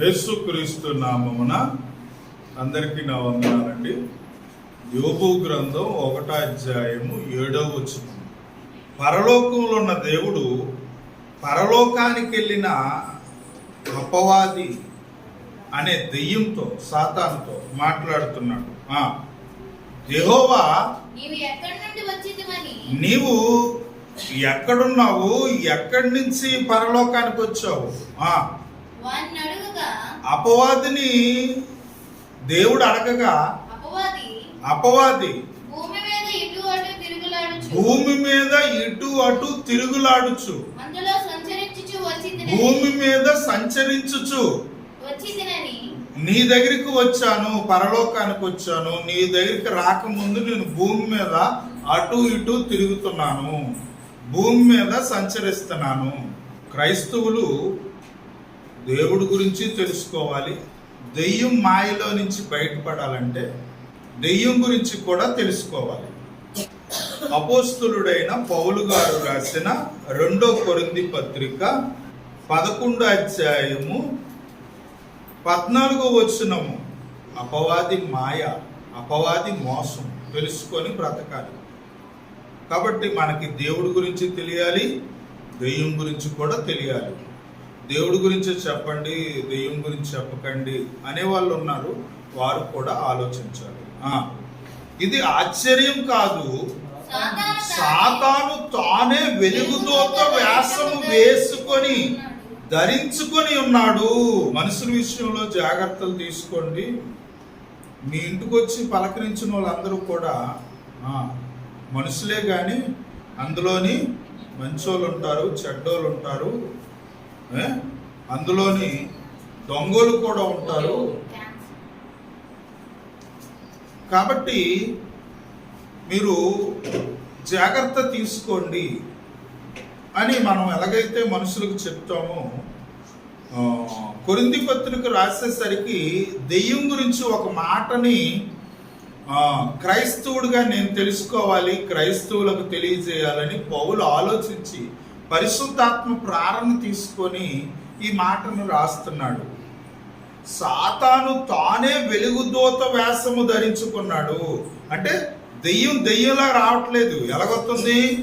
యేసుక్రీస్తు నామమున అందరికీ నా వందనాలండి. యోబు గ్రంథం ఒకటో అధ్యాయము ఏడవ వచనం. పరలోకంలో ఉన్న దేవుడు పరలోకానికి వెళ్ళిన అపవాది అనే దెయ్యంతో సాతానుతో మాట్లాడుతున్నాడు. ఆ, యెహోవా నీవు ఎక్కడున్నావు? ఎక్కడి నుంచి పరలోకానికి వచ్చావు? అపవాదిని దేవుడు అడగగా అపవాది భూమి మీద ఇటు అటు తిరుగులాడుచు. భూమి మీద సంచరించుచు నీ దగ్గరికి వచ్చాను పరలోకానికి వచ్చాను. నీ దగ్గరికి రాకముందు నేను భూమి మీద అటు ఇటు తిరుగుతున్నాను. భూమి మీద సంచరిస్తున్నాను. క్రైస్తవులు దేవుడి గురించి తెలుసుకోవాలి. దెయ్యం మాయలో నుంచి బయటపడాలంటే దెయ్యం గురించి కూడా తెలుసుకోవాలి. అపోస్తులుడైన పౌలు గారు రాసిన రెండో కొరింది పత్రిక పదకొండు అధ్యాయము పద్నాలుగో వచ్చినము అపవాది మాయ అపవాది మోసం తెలుసుకొని బ్రతకాలి. కాబట్టి మనకి దేవుడి గురించి తెలియాలి దెయ్యం గురించి కూడా తెలియాలి. దేవుడి గురించి చెప్పండి దెయ్యం గురించి చెప్పకండి అనే వాళ్ళు ఉన్నారు. వారు కూడా ఆలోచించాలి. ఇది ఆశ్చర్యం కాదు. సాతాను తానే వెలుగుదోత వ్యాసము వేసుకొని ధరించుకొని ఉన్నాడు. మనుషుల విషయంలో జాగ్రత్తలు తీసుకోండి. మీ ఇంటికి వచ్చి పలకరించిన వాళ్ళందరూ కూడా మనుషులే కానీ అందులోని మంచోళ్ళు ఉంటారు చెడ్డోళ్ళు ఉంటారు అందులోని దొంగలు కూడా ఉంటారు. కాబట్టి మీరు జాగ్రత్త తీసుకోండి అని మనం ఎలాగైతే మనుషులకు చెప్తామో కొరింది పత్రిక రాసేసరికి దెయ్యం గురించి ఒక మాటని క్రైస్తవుడిగా నేను తెలుసుకోవాలి క్రైస్తవులకు తెలియజేయాలని పౌలు ఆలోచించి పరిశుద్ధాత్మ ప్రేరణ తీసుకొని ఈ మాటను రాస్తున్నాడు. సాతాను తానే వెలుగుదోత వ్యాసము ధరించుకున్నాడు. అంటే దెయ్యం దెయ్యంలా రావట్లేదు. ఎలాగొస్తుంది?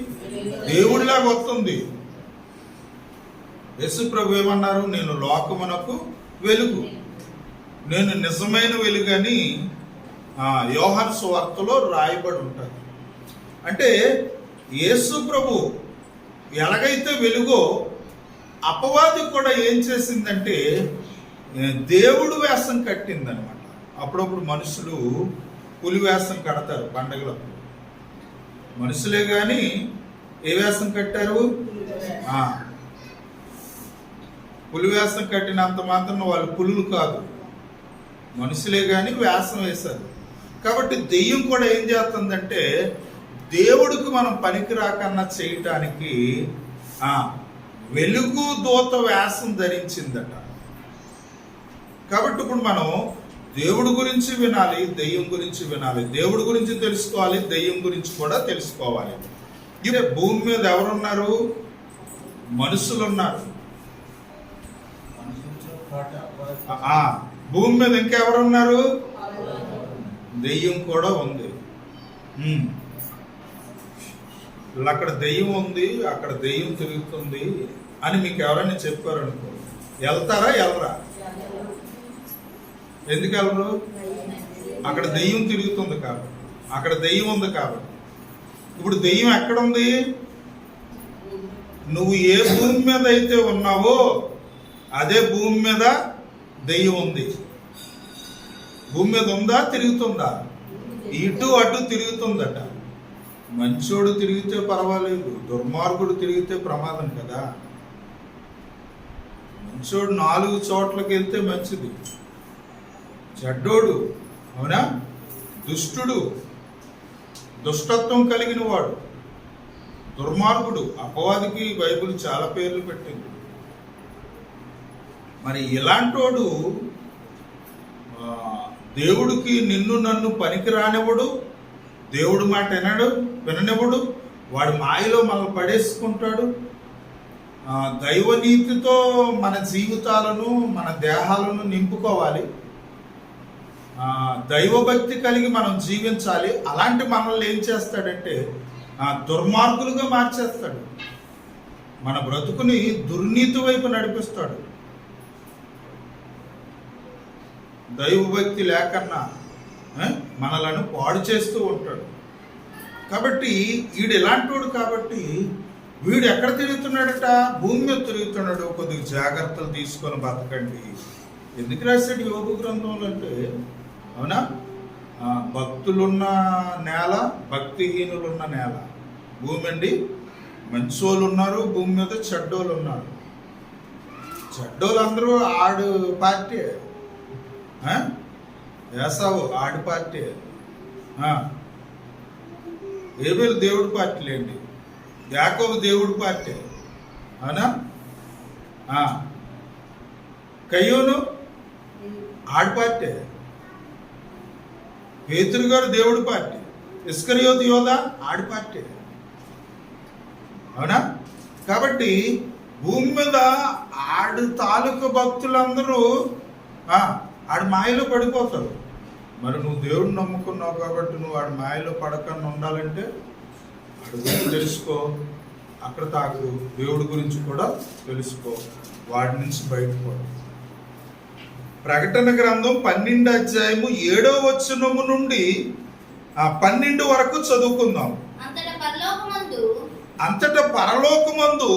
దేవుడిలాగా వస్తుంది. యశుప్రభు ప్రభు ఏమన్నారు? నేను లోకమునకు వెలుగు. నేను నిజమైన వెలుగని యోహన్ వార్తలో సువార్తలో రాయబడి ఉంటుంది. అంటే యేసు ప్రభు ఎలాగైతే వెలుగో అపవాది కూడా ఏం చేసిందంటే దేవుడు వేసం కట్టిందనమాట. అప్పుడప్పుడు మనుషులు పులి వేసం కడతారు పండగలప్పుడు మనుషులే కానీ ఏ వేసం కట్టారు? పులి వేసం కట్టినంత మాత్రం వాళ్ళు పులులు కాదు. మనుషులే కానీ వేసం వేశారు. కాబట్టి దెయ్యం కూడా ఏం చేస్తుందంటే దేవుడికి మనం పనికి రాకన్నా చేయటానికి వెలుగు దూత వ్యాసం ధరించిందట. కాబట్టి ఇప్పుడు మనం దేవుడి గురించి వినాలి దెయ్యం గురించి వినాలి. దేవుడి గురించి తెలుసుకోవాలి దెయ్యం గురించి కూడా తెలుసుకోవాలి. ఇదే భూమి మీద ఎవరున్నారు? మనుషులు ఉన్నారు భూమి మీద ఇంకెవరున్నారు? దెయ్యం కూడా ఉంది. అక్కడ దెయ్యం ఉంది అక్కడ దెయ్యం తిరుగుతుంది అని మీకు ఎవరైనా చెప్పారనుకో వెళ్తారా వెళ్ళరా? ఎందుకు వెళ్ళరు? అక్కడ దెయ్యం తిరుగుతుంది కాబట్టి అక్కడ దెయ్యం ఉంది కాబట్టి. ఇప్పుడు దెయ్యం ఎక్కడ ఉంది? నువ్వు ఏ భూమి మీద అయితే ఉన్నావో అదే భూమి మీద దెయ్యం ఉంది. భూమి మీద ఉందా తిరుగుతుందా? ఇటు అటు తిరుగుతుందట. మంచోడు తిరిగితే పర్వాలేదు దుర్మార్గుడు తిరిగితే ప్రమాదం కదా. మంచోడు నాలుగు చోట్లకి వెళ్తే మంచిది. చెడ్డోడు అవునా? దుష్టుడు దుష్టత్వం కలిగిన వాడు. దుర్మార్గుడు అపవాదికి బైబుల్ చాలా పేర్లు పెట్టింది. మరి ఇలాంటోడు దేవుడికి నిన్ను నన్ను పనికి రానివ్వడు దేవుడు మాట వినడు విననివ్వడు. వాడు మాయలో మనల్ని పడేసుకుంటాడు. దైవనీతితో మన జీవితాలను మన దేహాలను నింపుకోవాలి. దైవభక్తి కలిగి మనం జీవించాలి. అలాంటి మనల్ని ఏం చేస్తాడంటే దుర్మార్గులుగా మార్చేస్తాడు. మన బ్రతుకుని దుర్నీతి వైపు నడిపిస్తాడు. దైవభక్తి లేకన్నా మనలను పాడు చేస్తూ ఉంటాడు. కాబట్టి వీడు ఎలాంటోడు కాబట్టి వీడు ఎక్కడ తిరుగుతున్నాడట? భూమి మీద తిరుగుతున్నాడు. కొద్దిగా జాగ్రత్తలు తీసుకొని బతకండి. ఎందుకు రాశాడు యోగ గ్రంథంలో అంటే అవునా? భక్తులున్న నేల భక్తిహీనులున్న నేల. భూమి అండి మంచి వాళ్ళు ఉన్నారు భూమి మీద చెడ్డోళ్ళు ఉన్నారు చెడ్డోళ్ళు అందరూ ఆడు పార్టీ. వేసావు ఆడు పార్టీ. ఏబేలు దేవుడి పార్టీలేండి యాకోబు దేవుడి పార్టీ. అవునా? కయ్యోను కయ్యూను ఆడి పార్టీ. పేతురు గారు దేవుడి పార్టీ. ఇస్కరియోత్ యోధ ఆడి పార్టీ. అవునా? కాబట్టి భూమి మీద ఆడు తాలూకు భక్తులందరూ ఆ, ఆడి మాయలో పడిపోతారు. మరి నువ్వు దేవుడిని నమ్ముకున్నావు కాబట్టి నువ్వు ఆడి మాయలో పడకుండా ఉండాలంటే ఆడి గురించి తెలుసుకో అక్కడ తాకు దేవుడి గురించి కూడా తెలుసుకో వాడి నుంచి బయటపో ప్రకటన గ్రంథం పన్నెండు అధ్యాయము ఏడో వచనము నుండి ఆ పన్నెండు వరకు చదువుకుందాం. అంతటా పరలోకమందు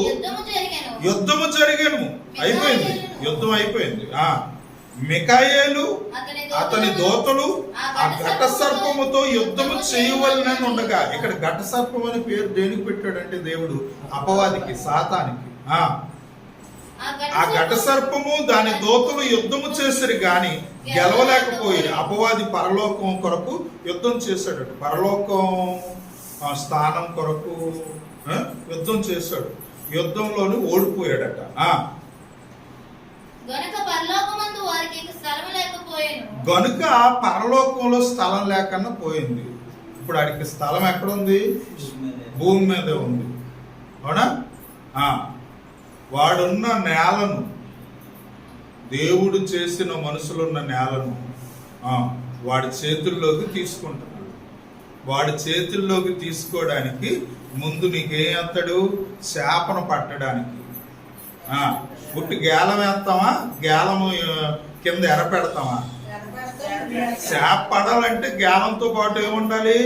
యుద్ధము జరిగాను. అయిపోయింది. యుద్ధం అయిపోయింది. ఆ. మికాయేలు అతని దోతలు ఆ ఘట సర్పముతో యుద్ధము చేయవలనని ఉండగా ఇక్కడ ఘట సర్పం అనే పేరు దేనికి పెట్టాడంటే దేవుడు? అపవాదికి సాతానికి. ఆ. ఆ ఘట సర్పము దాని దోతలు యుద్ధము చేసిరు గాని గెలవలేకపోయి అపవాది పరలోకం కొరకు యుద్ధం చేశాడట పరలోకం స్థానం కొరకు యుద్ధం చేశాడు. యుద్ధంలోని ఓడిపోయాడట. ఆ. గనుక పరలోకమందు వారికి ఇక స్థలము లేకపోయెను గనుక పరలోకంలో స్థలం లేకుండా పోయింది. ఇప్పుడు ఆడికి స్థలం ఎక్కడుంది? భూమి మీదే ఉంది. అవునా? ఆ. వాడున్న నేలను. దేవుడు చేసిన మనుషులున్న నేలను వాడి చేతుల్లోకి తీసుకుంటున్నాడు. వాడి చేతుల్లోకి తీసుకోవడానికి ముందు నీకేం ఎత్తాడు చేపను పట్టడానికి. పుట్టి గేలం వేస్తామా? గేలము కింద ఎర పెడతామా చేప పడాలంటే గేలంతో పాటు ఏముండాలి?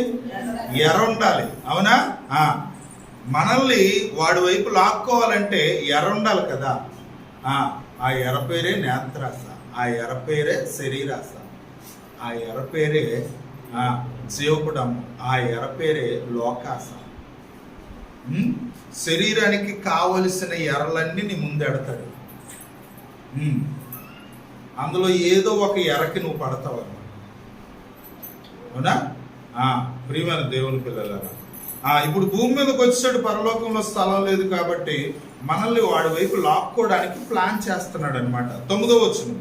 ఎర్ర ఉండాలి. అవునా? మనల్ని వాడి వైపు లాక్కోవాలంటే ఎర్ర ఉండాలి కదా. ఆ ఎర్ర ఎర పేరే నేత్రాస ఆ ఎర పేరే శరీరాస ఆ ఎర పేరే ఆ, ఆ ఎర పేరే లోకాస. శరీరానికి కావలసిన ఎరలన్నీ నీ ముందెడతాడు. అందులో ఏదో ఒక ఎరకి నువ్వు పడతావు అన్నమాట. అవునా? ఆ, ప్రియమైన దేవుని పిల్లలారా. ఆ, ఇప్పుడు భూమి మీదకి వచ్చాడు పరలోకంలో స్థలం లేదు కాబట్టి మనల్ని వాడి వైపు లాక్కోవడానికి ప్లాన్ చేస్తున్నాడు అనమాట తొమ్మిదో వచ్చును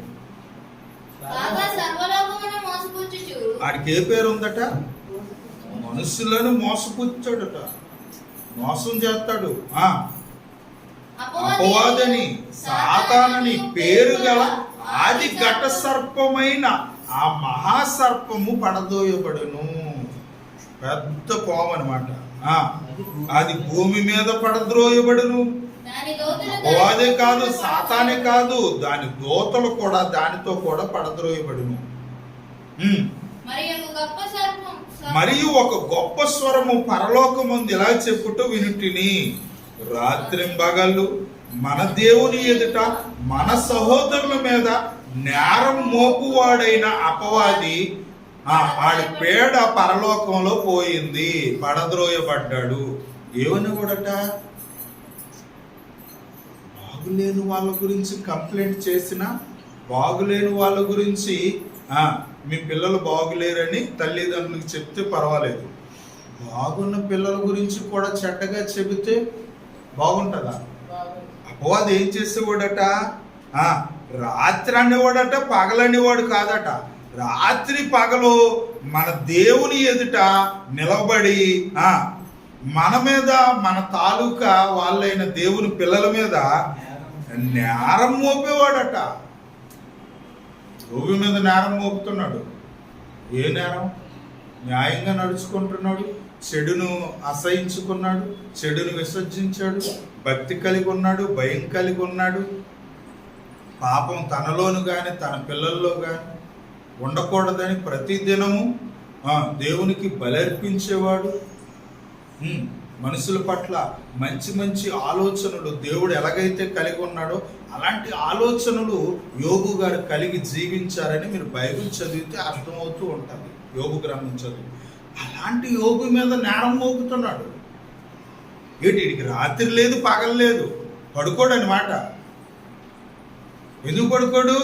వాడికి ఏ పేరు ఉందట మనుషులను మోసపుచ్చాడట. మోసం చేస్తాడు. ఆ అపవాదని సాతానని పేరు గల ఆది ఘట సర్పమైన ఆ మహాసర్పము పడదోయబడును. పెద్ద పాము అనమాట అది భూమి మీద పడద్రోయబడును. అపవాదే కాదు సాతానే కాదు దాని దోతలు కూడా దానితో కూడా పడద్రోయబడును. మరియు ఒక గొప్ప స్వరము పరలోకముందు ఇలా చెప్పుట వినుటిని. రాత్రింబగళ్ళు మన దేవుని ఎదుట మన సహోదరుల మీద నేరం మోపువాడైన అపవాది ఆ ఆడి పేడ పరలోకంలో పోయింది పడద్రోయబడ్డాడు. ఏమని కూడట? బాగులేని వాళ్ళ గురించి కంప్లైంట్ చేసిన బాగులేని వాళ్ళ గురించి మీ పిల్లలు బాగులేరని తల్లిదండ్రులకు చెప్తే పర్వాలేదు. బాగున్న పిల్లల గురించి కూడా చెడ్డగా చెబితే బాగుంటుందా? అపవాది ఏం చేసేవాడట? రాత్రి అనేవాడట పగలనేవాడు కాదట. రాత్రి పగలు మన దేవుని ఎదుట నిలబడి ఆ మన మీద మన తాలూకా వాళ్ళైన దేవుని పిల్లల మీద నేరం మోపేవాడట. రోగి మీద నేరం మోపుతున్నాడు. ఏ నేరం? న్యాయంగా నడుచుకుంటున్నాడు. చెడును అసహించుకున్నాడు చెడును విసర్జించాడు భక్తి కలిగి ఉన్నాడు భయం కలిగి ఉన్నాడు. పాపం తనలోను కానీ తన పిల్లల్లో కానీ ఉండకూడదని ప్రతిదినము దినము దేవునికి బలర్పించేవాడు. మనుషుల పట్ల మంచి మంచి ఆలోచనలు దేవుడు ఎలాగైతే కలిగి ఉన్నాడో అలాంటి ఆలోచనలు యోగు గారు కలిగి జీవించారని మీరు బైబిల్ చదివితే అర్థమవుతూ ఉంటుంది. యోగు గ్రహించదు అలాంటి యోగు మీద నేరం మోపుతున్నాడు ఏంటి వీడికి రాత్రి లేదు పగలు లేదు. పడుకోడు అనమాట ఎందుకు పడుకోడు?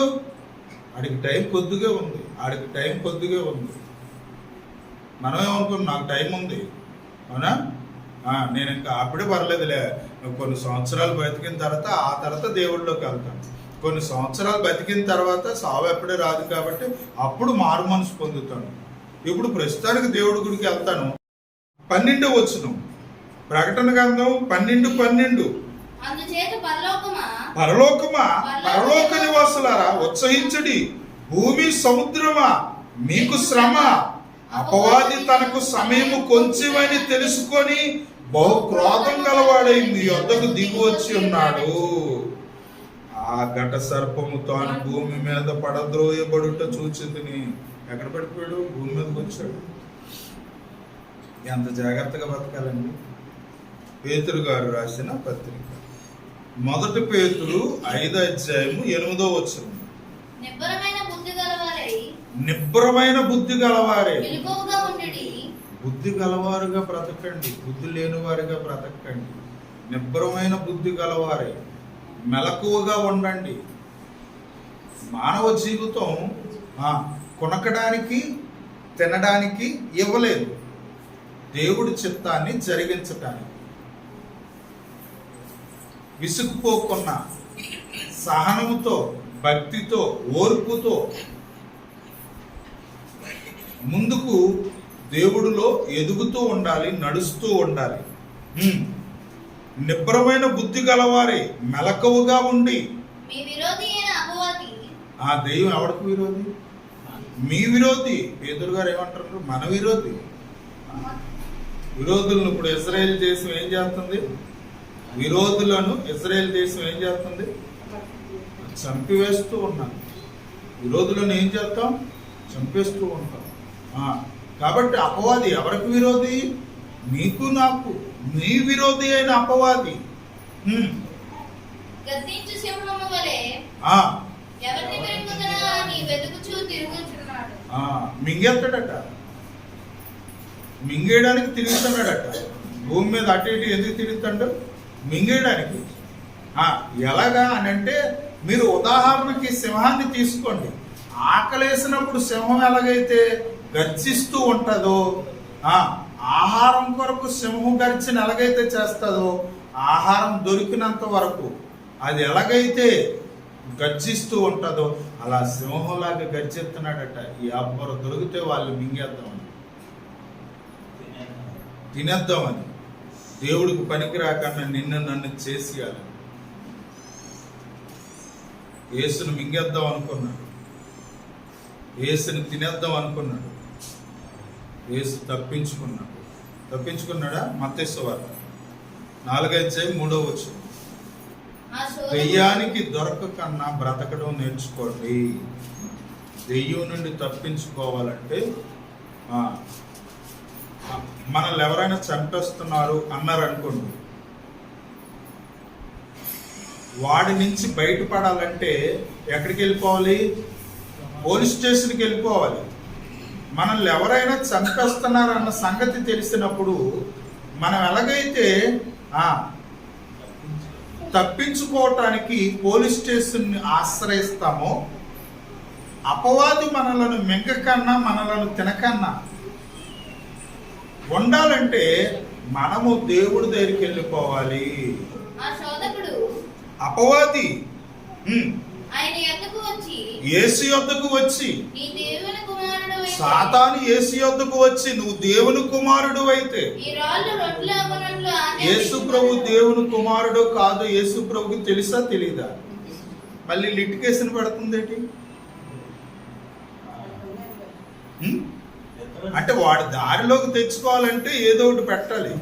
ఆడికి టైం కొద్దిగా ఉంది. ఆడికి టైం కొద్దిగా ఉంది. మనం ఏమనుకున్నాం నాకు టైం ఉంది. అవునా? నేను ఇంకా అప్పుడే పర్లేదులే. కొన్ని సంవత్సరాలు బతికిన తర్వాత ఆ తర్వాత దేవుళ్ళలోకి వెళ్తాను కొన్ని సంవత్సరాలు బతికిన తర్వాత సావు ఎప్పుడే రాదు కాబట్టి అప్పుడు మారు మనసు పొందుతాను ఇప్పుడు ప్రస్తుతానికి దేవుడి గుడికి వెళ్తాను. పన్నెండు వచ్చును ప్రకటన గ్రంథం పన్నెండు పన్నెండు. పరలోకమా? పరలోక నివాసులారా ఉత్సహించడి. భూమి సముద్రమా? మీకు శ్రమ? అపవాది తనకు సమయము కొంచెమని తెలుసుకొని బహు క్రోధం గలవాడై మీ వద్దకు దిగి వచ్చి ఉన్నాడు. ఆ ఘట సర్పము తాను భూమి మీద పడద్రోయబడుట చూచిందిని ఎక్కడ పడిపోయాడు? భూమి మీదకి వచ్చాడు. ఎంత జాగ్రత్తగా బతకాలండి? పేతురు గారు రాసిన పత్రిక. మొదటి పేతురు ఐదో అధ్యాయము ఎనిమిదో వచ్చిన నిబ్బరమైన బుద్ధి గలవారై. బుద్ధి గలవారుగా బ్రతకండి. బుద్ధి లేని వారిగా బ్రతకండి. నిబ్బరమైన బుద్ధి గలవారే. మెలకువగా ఉండండి. మానవ జీవితం కొనకడానికి తినడానికి ఇవ్వలేదు. దేవుడి చిత్తాన్ని జరిగించటానికి. విసుగుపోకున్న సహనముతో భక్తితో ఓర్పుతో ముందుకు దేవుడిలో ఎదుగుతూ ఉండాలి నడుస్తూ ఉండాలి. హ్మ్. నిబ్బరమైన బుద్ధి గలవారే మెలకువగా ఉండి. ఆ దెయ్యం ఎవరికి విరోధి? మీ విరోధి. పేదరు గారు ఏమంటారు మన విరోధి. విరోధులను ఇప్పుడు ఇజ్రాయెల్ దేశం ఏం చేస్తుంది? విరోధులను ఇజ్రాయెల్ దేశం ఏం చేస్తుంది? చంపివేస్తూ ఉన్నాను విరోధులను ఏం చేస్తాం? చంపేస్తూ ఉంటాం. కాబట్టి అపవాది ఎవరికి విరోధి? నీకు నాకు. నీ విరోధి అయిన అపవాది. ఆ, ఎవరిని వెతుకుచూ తిరుగుచున్నాడు ఆ, మింగేస్తాడట. మింగేయడానికి తిరుగుతున్నాడట. భూమి మీద అటు ఇటు ఎందుకు తిరుగుతాడు? మింగేయడానికి. ఎలాగా అని అంటే మీరు ఉదాహరణకి సింహాన్ని తీసుకోండి. ఆకలేసినప్పుడు సింహం ఎలాగైతే గర్జిస్తూ ఉంటుందో ఆహారం కొరకు సింహం గర్జన ఎలాగైతే చేస్తుందో ఆహారం దొరికినంత వరకు అది ఎలాగైతే గర్జిస్తూ ఉంటుందో అలా సింహంలాగా గడిచెత్తున్నాడట ఈ అబ్బరు దొరికితే వాళ్ళు మింగేద్దామని. తినేద్దామని. దేవుడికి పనికి రాకుండా నిన్ను నన్ను చేసేయాలి. ఏసును మింగేద్దాం అనుకున్నాడు. ఏసుని తినేద్దాం అనుకున్నాడు. ఏసు తప్పించుకున్నాడు. తప్పించుకున్నాడా? మత్తేశ్వర నాలుగైదు చేయి మూడో వచ్చు దెయ్యానికి దొరకకన్నా బ్రతకడం నేర్చుకోండి. దెయ్యం నుండి తప్పించుకోవాలంటే మనల్ని ఎవరైనా చంపేస్తున్నారు అన్నారు అనుకోండి వాడి నుంచి బయటపడాలంటే ఎక్కడికి వెళ్ళిపోవాలి? పోలీస్ స్టేషన్కి వెళ్ళిపోవాలి. మనల్ని ఎవరైనా చంపేస్తున్నారన్న సంగతి తెలిసినప్పుడు మనం ఎలాగైతే తప్పించుకోవటానికి పోలీస్ స్టేషన్ని ఆశ్రయిస్తామో అపవాది మనలను మింగకన్నా మనలను తినకన్నా. ఉండాలంటే మనము దేవుడి దగ్గరికి వెళ్ళిపోవాలి. అపవాది ఆయన ఎద్దకు వచ్చి యేసు యొద్దకు వచ్చి నీ దేవుని కుమారుడు సాతాను యేసు యొద్దకు వచ్చి నువ్వు దేవుని కుమారుడు అయితే ఈ రాళ్ళు రొట్టెలు అవ్వనట్లు యేసు ప్రభు దేవుని కుమారుడు కాదు యేసు ప్రభుకి తెలుసా తెలీదా? మళ్ళీ లిటికేషన్ పడుతుందేంటి? అంటే వాడు దారిలోకి తెచ్చుకోవాలంటే ఏదో ఒకటి పెట్టాలి.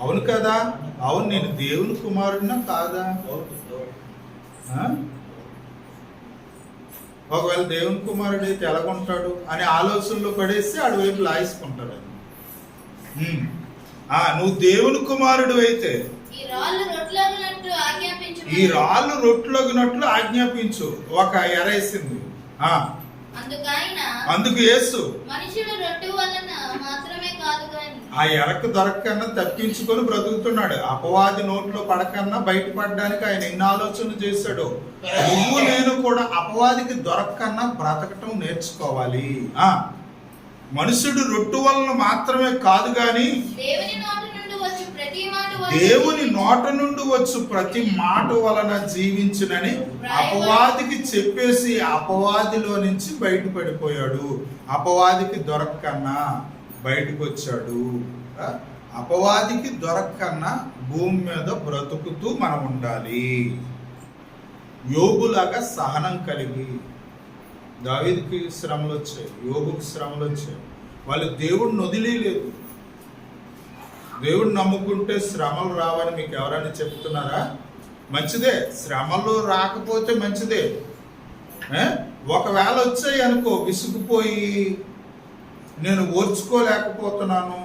అవును కదా? అవును నేను దేవుని కుమారుడినా కాదా? ఒకవేళ దేవుని కుమారుడు అయితే ఎలాగుంటాడు అనే ఆలోచనలో పడేస్తే ఆడు వైపు లాగేసుకుంటాడు ఆయన. హ్మ్. ఆ నువ్వు దేవుని కుమారుడు అయితే ఈ రాళ్ళు రొట్టెలు అవ్వనట్లు ఆజ్ఞాపించు ఒక ఎరేసింది అందుకు యేసు మనుషుడు రొట్టె వలన ఆ ఎరకు దొరకన్నా తప్పించుకొని బ్రతుకుతున్నాడు. అపవాది నోట్లో పడకన్నా బయటపడడానికి ఆయన ఎన్ని ఆలోచనలు చేశాడు. నువ్వు నేను కూడా అపవాదికి దొరకన్నా బ్రతకటం నేర్చుకోవాలి. ఆ మనుషుడు రొట్టు వలన మాత్రమే కాదు గాని దేవుని నోటి నుండి వచ్చి ప్రతి మాట వలన దేవుని నోట నుండి వచ్చు ప్రతి మాట వలన జీవించునని అపవాదికి చెప్పేసి అపవాదిలో నుంచి బయటపడిపోయాడు. అపవాదికి దొరక్కన్నా బయటకు వచ్చాడు అపవాదికి దొరకన్నా భూమి మీద బ్రతుకుతూ మనం ఉండాలి యోగులాగా సహనం కలిగి దావిదికి శ్రమలు వచ్చాయి యోగుకి శ్రమలు వచ్చాయి వాళ్ళు దేవుడిని వదిలేదు దేవుడిని నమ్ముకుంటే శ్రమలు రావని మీకు ఎవరైనా చెప్తున్నారా? మంచిదే. శ్రమలు రాకపోతే మంచిదే. ఒకవేళ వచ్చాయి అనుకో విసుగుపోయి నేను ఓర్చుకోలేకపోతున్నాను.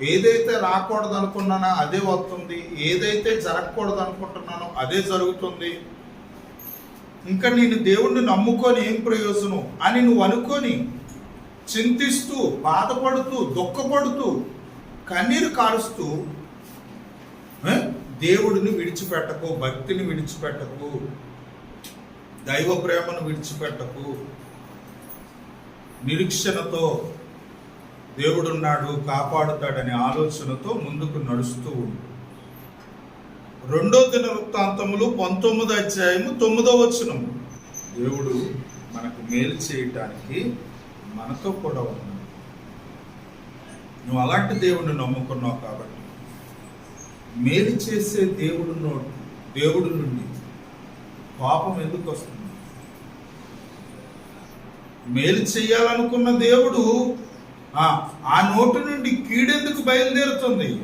ఏదైతే రాకూడదు అనుకున్నానో అదే వస్తుంది. ఏదైతే జరగకూడదు అనుకుంటున్నానో అదే జరుగుతుంది. ఇంకా నేను దేవుణ్ణి నమ్ముకొని ఏం ప్రయోజనం? అని నువ్వు అనుకొని చింతిస్తూ బాధపడుతూ దుఃఖపడుతూ కన్నీరు కారుస్తూ దేవుడిని విడిచిపెట్టకు భక్తిని విడిచిపెట్టకు దైవ ప్రేమను విడిచిపెట్టకు నిరీక్షణతో దేవుడున్నాడు కాపాడుతాడనే ఆలోచనతో ముందుకు నడుస్తూ ఉండు. రెండో దిన వృత్తాంతములు పంతొమ్మిదో అధ్యాయము తొమ్మిదో వచనము దేవుడు మనకు మేలు చేయటానికి మనతో కూడా ఉన్నాడు. నువ్వు అలాంటి దేవుడిని నమ్ముకున్నావు కాబట్టి మేలు చేసే దేవుడు నోటు దేవుడు నుండి పాపం ఎందుకు వస్తుంది? మేలు చేయాలనుకున్న దేవుడు ఆ ఆ నోటు నుండి కీడెందుకు బయలుదేరుతుంది?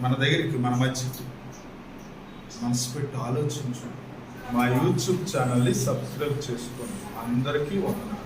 మన దగ్గరికి మన మధ్యకి మనసు పెట్టి ఆలోచించు. మా యూట్యూబ్ ఛానల్ని సబ్స్క్రైబ్ చేసుకోండి. అందరికీ వందనాలు.